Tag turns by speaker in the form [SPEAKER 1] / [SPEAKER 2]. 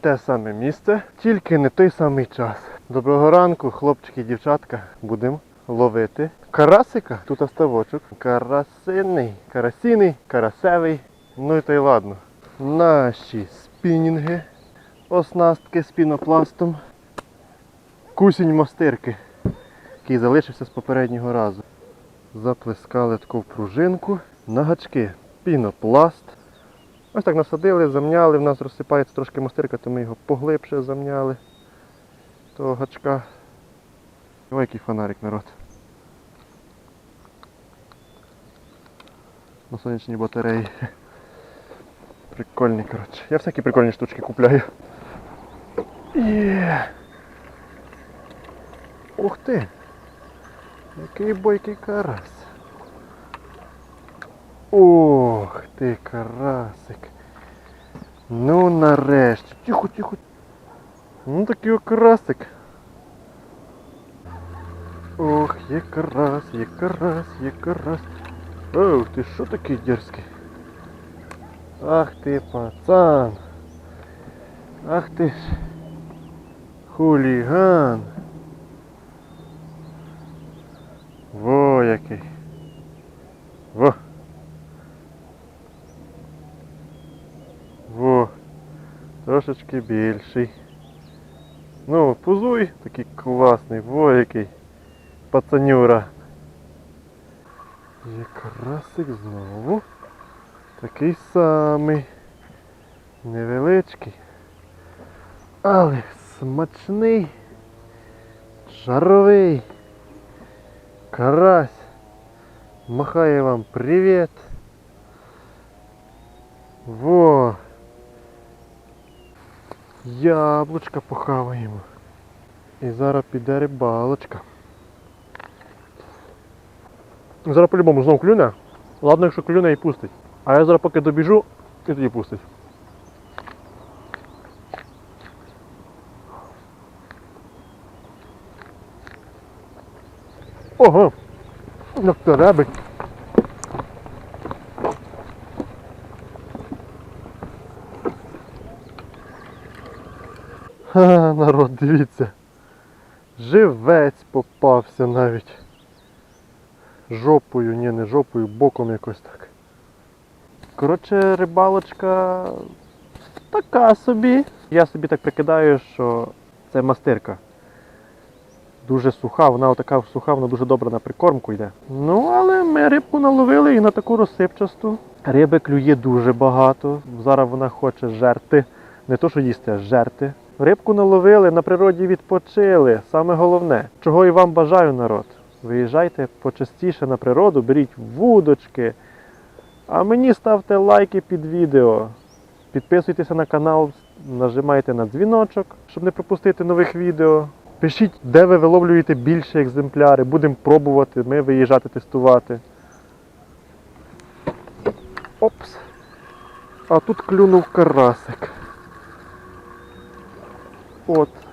[SPEAKER 1] те саме місце, тільки не той самий час. Доброго ранку, хлопчики і дівчатка. Будемо ловити карасика. Тут оставочок. Карасиний, карасіний, карасевий. Ну і то й ладно. Наші спінінги, оснастки з пінопластом, кусінь мостирки, який залишився з попереднього разу. Заплескали таку пружинку на гачки. Пінопласт. Ось так насадили, замняли, в нас розсипається трошки мастирка, то ми його поглибше замняли. Того гачка. Ой, який фонарик народ. На сонячній батареї. Прикольний, коротше. Я всякі прикольні штучки купляю. Є. Ух ти! Який бойкий карась. Ох ти, карасик. Ну нарешті. Тихо, тихо. Ну такий о карасик. Ох, є карась, є карась, є карась. Ох ти, що такий дерзкий? Ах ти, пацан. Ах ти ж. Хуліган. Во який. Во. Во. Трошечки більший. Ну, пузуй, такий класний, во який. Пацанюра. Є красик знову. Такий самий. Невеличкий. Але смачний. Жаровий. Карась. Махає вам привіт. Во. Яблучка похаваємо. І зараз піде рибалочка. Зараз по-любому знову клюне. Ладно, якщо клюне і пустить. А я зараз поки добіжу і тоді пустить. Ого! Як то ребить. Ха, народ, дивіться. Живець попався навіть. Жопою, ні, не жопою, боком якось так. Коротше, рибалочка така собі. Я собі так прикидаю, що це мастирка. Дуже суха, вона отака суха, вона дуже добре на прикормку йде. Ну, але ми рибку наловили і на таку розсипчасту. Риби клює дуже багато. Зараз вона хоче жерти. Не то, що їсти, а жерти. Рибку наловили, на природі відпочили. Саме головне, чого і вам бажаю, народ. Виїжджайте почастіше на природу, беріть вудочки. А мені ставте лайки під відео. Підписуйтеся на канал, нажимайте на дзвіночок, щоб не пропустити нових відео. Пишіть, де ви виловлюєте більше екземпляри. Будемо пробувати, ми виїжджати тестувати. Опс. А тут клюнув карасик. От.